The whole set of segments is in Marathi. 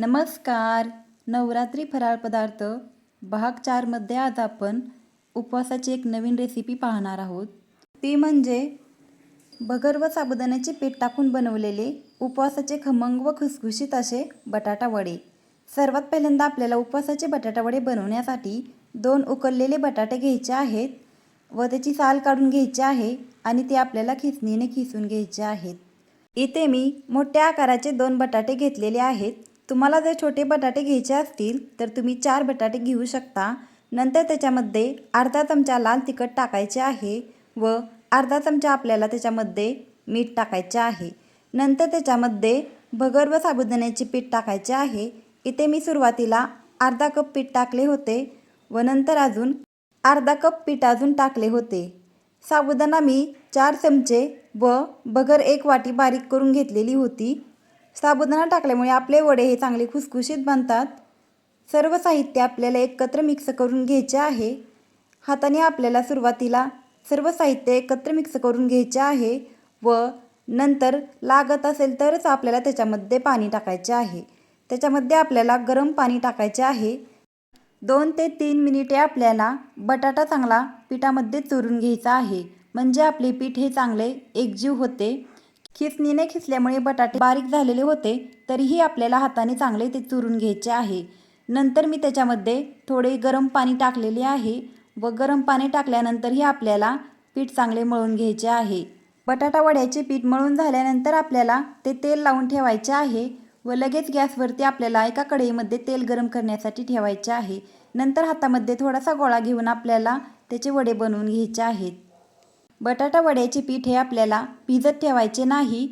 नमस्कार. नवरात्री फराळ पदार्थ भाग चारमध्ये आज आपण उपवासाची एक नवीन रेसिपी पाहणार आहोत. ती म्हणजे भगर व साबुदाण्याचे पीठ टाकून बनवलेले उपवासाचे खमंग व खुसखुशीत असे बटाटा वडे. सर्वात पहिल्यांदा आपल्याला उपवासाचे बटाटा वडे बनवण्यासाठी दोन उकळलेले बटाटे घ्यायचे आहेत व त्याची साल काढून घ्यायची आहे आणि ते आपल्याला खिसणीने खिसून घ्यायचे आहेत. इथे मी मोठ्या आकाराचे दोन बटाटे घेतलेले आहेत. तुम्हाला जर छोटे बटाटे घ्यायचे असतील तर तुम्ही चार बटाटे घेऊ शकता. नंतर त्याच्यामध्ये अर्धा चमचा लाल तिखट टाकायचे आहे व अर्धा चमचा आपल्याला त्याच्यामध्ये मीठ टाकायचे आहे. नंतर त्याच्यामध्ये भगर व साबुदाण्याचे पीठ टाकायचे आहे. इथे मी सुरुवातीला अर्धा कप पीठ टाकले होते व नंतर अजून अर्धा कप पीठ अजून टाकले होते. साबुदाणा मी चार चमचे व बगर एक वाटी बारीक करून घेतलेली होती. साबुदाणा टाकल्यामुळे आपले वडे हे चांगले खुसखुशीत बनतात. सर्व साहित्य आपल्याला एकत्र मिक्स करून घ्यायचे आहे. हाताने आपल्याला सुरुवातीला सर्व साहित्य एकत्र मिक्स करून घ्यायचे आहे व नंतर लागत असेल तरच आपल्याला त्याच्यामध्ये पाणी टाकायचे आहे. त्याच्यामध्ये आपल्याला गरम पाणी टाकायचे आहे. दोन ते तीन मिनिटे आपल्याला बटाटा चांगला पिठामध्ये चुरून घ्यायचा आहे. म्हणजे आपले पीठ हे चांगले एकजीव होते. खिसणीने खिसल्यामुळे बटाटे बारीक झालेले होते तरीही आपल्याला हाताने चांगले ते चुरून घ्यायचे आहे. नंतर मी त्याच्यामध्ये थोडे गरम पाणी टाकलेले आहे व गरम पाणी टाकल्यानंतरही आपल्याला पीठ चांगले मळून घ्यायचे आहे. बटाटा वड्याचे पीठ मळून झाल्यानंतर आपल्याला ते तेल लावून ठेवायचे आहे व लगेच गॅसवरती आपल्याला एका कढईमध्ये तेल गरम करण्यासाठी ठेवायचे आहे. नंतर हातामध्ये थोडासा गोळा घेऊन आपल्याला त्याचे वडे बनवून घ्यायचे आहेत. बटाटा वड्याचे पीठ हे आपल्याला भिजत ठेवायचे नाही.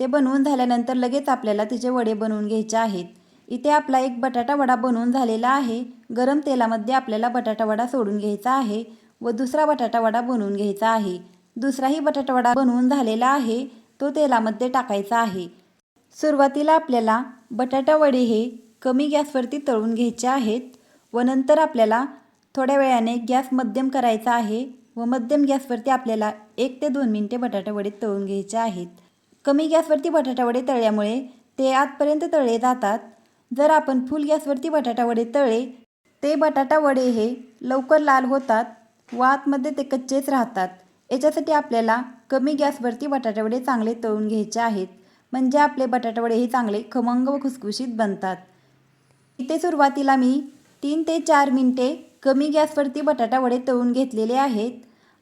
ते बनवून झाल्यानंतर लगेच आपल्याला तिचे वडे बनवून घ्यायचे आहेत. इथे आपला एक बटाटा वडा बनवून झालेला आहे. गरम तेलामध्ये आपल्याला बटाटा वडा सोडून घ्यायचा आहे व दुसरा बटाटा वडा बनवून घ्यायचा आहे. दुसराही बटाटा वडा बनवून झालेला आहे. तो तेलामध्ये टाकायचा आहे. सुरुवातीला आपल्याला बटाटा वडे हे कमी गॅसवरती तळून घ्यायचे आहेत व नंतर आपल्याला थोड्या वेळाने गॅस मध्यम करायचा आहे. व मध्यम गॅसवरती आपल्याला एक ते दोन मिनटे बटाटावडे तळून घ्यायचे आहेत. कमी गॅसवरती बटाटावडे तळल्यामुळे ते आतपर्यंत तळले जातात. जर आपण फुल गॅसवरती बटाटावडे तळले ते बटाटावडे हे लवकर लाल होतात व आतमध्ये ते कच्चेच राहतात. याच्यासाठी आपल्याला कमी गॅसवरती बटाटावडे चांगले तळून घ्यायचे आहेत. म्हणजे आपले बटाटावडे हे चांगले खमंग व खुसखुशीत बनतात. इथे सुरुवातीला मी तीन ते चार मिनटे कमी गॅसवरती बटाटा वडे तळून घेतलेले आहेत.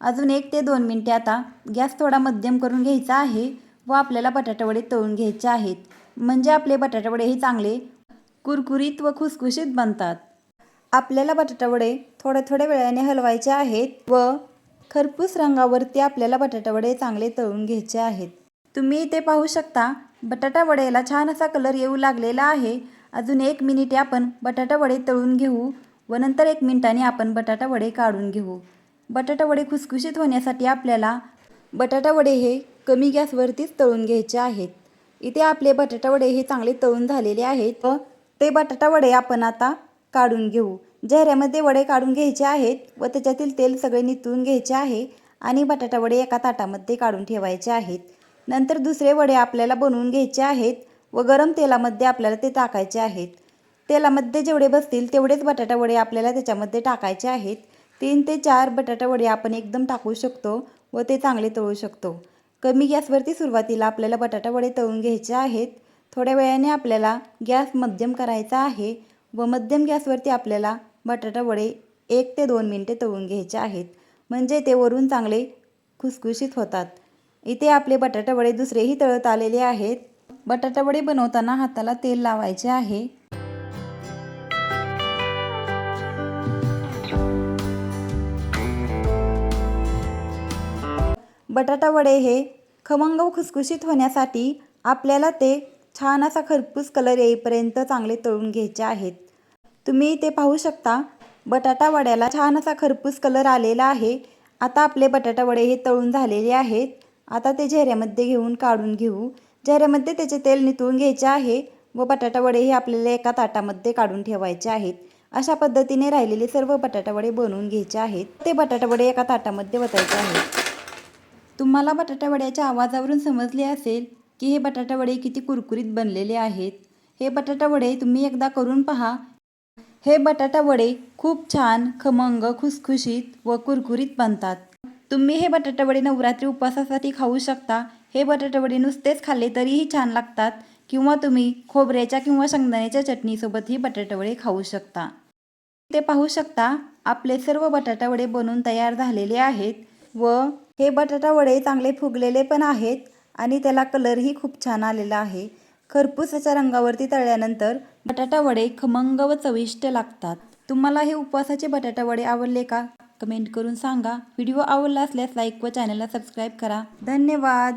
अजून एक ते दोन मिनटे आता गॅस थोडा मध्यम करून घ्यायचा आहे व आपल्याला बटाटावडे तळून घ्यायचे आहेत. म्हणजे आपले बटाटावडे हे चांगले कुरकुरीत व खुसखुशीत बनतात. आपल्याला बटाटावडे थोड्या थोड्या वेळाने हलवायचे आहेत व खरपूस रंगावरती आपल्याला बटाटावडे चांगले तळून घ्यायचे आहेत. तुम्ही इथे पाहू शकता बटाटा छान असा कलर येऊ लागलेला आहे. अजून एक मिनिटे आपण बटाटा वडे तळून घेऊ. व नंतर एक मिनिटाने आपण बटाटा वडे काढून घेऊ. बटाटा वडे खुसखुशीत होण्यासाठी आपल्याला बटाटा वडे हे कमी गॅसवरतीच तळून घ्यायचे आहेत. इथे आपले बटाटा वडे हे चांगले तळून झालेले आहेत व ते बटाटा वडे आपण आता काढून घेऊ. जहऱ्यामध्ये वडे काढून घ्यायचे आहेत व त्याच्यातील तेल सगळे नितळून घ्यायचे आहे आणि बटाटा वडे एका ताटामध्ये काढून ठेवायचे आहेत. नंतर दुसरे वडे आपल्याला बनवून घ्यायचे आहेत व गरम तेलामध्ये आपल्याला ते टाकायचे आहेत. तेलामध्ये जेवढे बसतील तेवढेच बटाटावडे आपल्याला त्याच्यामध्ये टाकायचे आहेत. तीन ते चार बटाटावडे आपण एकदम टाकू शकतो व ते चांगले तळू शकतो. कमी गॅसवरती सुरुवातीला आपल्याला बटाटावडे तळून घ्यायचे आहेत. थोड्या वेळाने आपल्याला गॅस मध्यम करायचा आहे व मध्यम गॅसवरती आपल्याला बटाटावडे एक ते दोन मिनटे तळून घ्यायचे आहेत. म्हणजे ते वरून चांगले खुसखुशीत होतात. इथे आपले बटाटावडे दुसरेही तळत आलेले आहेत. बटाटावडे बनवताना हाताला तेल लावायचे आहे. बटाटा वडे हे खमंग व खुसखुशीत होण्यासाठी आपल्याला ते छान असा खरपूस कलर येईपर्यंत चांगले तळून घ्यायचे आहेत. तुम्ही ते पाहू शकता. बटाटा वड्याला छान असा खरपूस कलर आलेला आहे. आता आपले बटाटा वडे हे तळून झालेले आहेत. आता ते झेऱ्यामध्ये घेऊन काढून घेऊ. झेऱ्यामध्ये त्याचे तेल नितळून घ्यायचे आहे व बटाटा वडे हे आपल्याला एका ताटामध्ये काढून ठेवायचे आहेत. अशा पद्धतीने राहिलेले सर्व बटाटा वडे बनवून घ्यायचे आहेत. ते बटाटा वडे एका ताटामध्ये वतायचे आहेत. तुम्हाला बटाटावड्याच्या आवाजावरून समजले असेल की हे बटाटावडे किती कुरकुरीत बनलेले आहेत. हे बटाटावडे तुम्ही एकदा करून पहा. हे बटाटावडे खूप छान खमंग खुसखुशीत व कुरकुरीत बनतात. तुम्ही हे बटाटावडे नवरात्री उपवासासाठी खाऊ शकता. हे बटाटावडे नुसतेच खाल्ले तरीही छान लागतात किंवा तुम्ही खोबऱ्याच्या किंवा शेंगदाण्याच्या चटणीसोबतही बटाटावडे खाऊ शकता. ते पाहू शकता आपले सर्व बटाटावडे बनवून बनून तयार झालेले आहेत व हे बटाटा वडे चांगले फुगलेले पण आहेत आणि त्याला कलरही खूप छान आलेला आहे. खरपूसाच्या रंगावरती तळल्यानंतर बटाटा वडे खमंग व चविष्ट लागतात. तुम्हाला हे उपवासाचे बटाटा वडे आवडले का? कमेंट करून सांगा. व्हिडिओ आवडला असल्यास लाईक व चॅनलला सबस्क्राईब करा. धन्यवाद.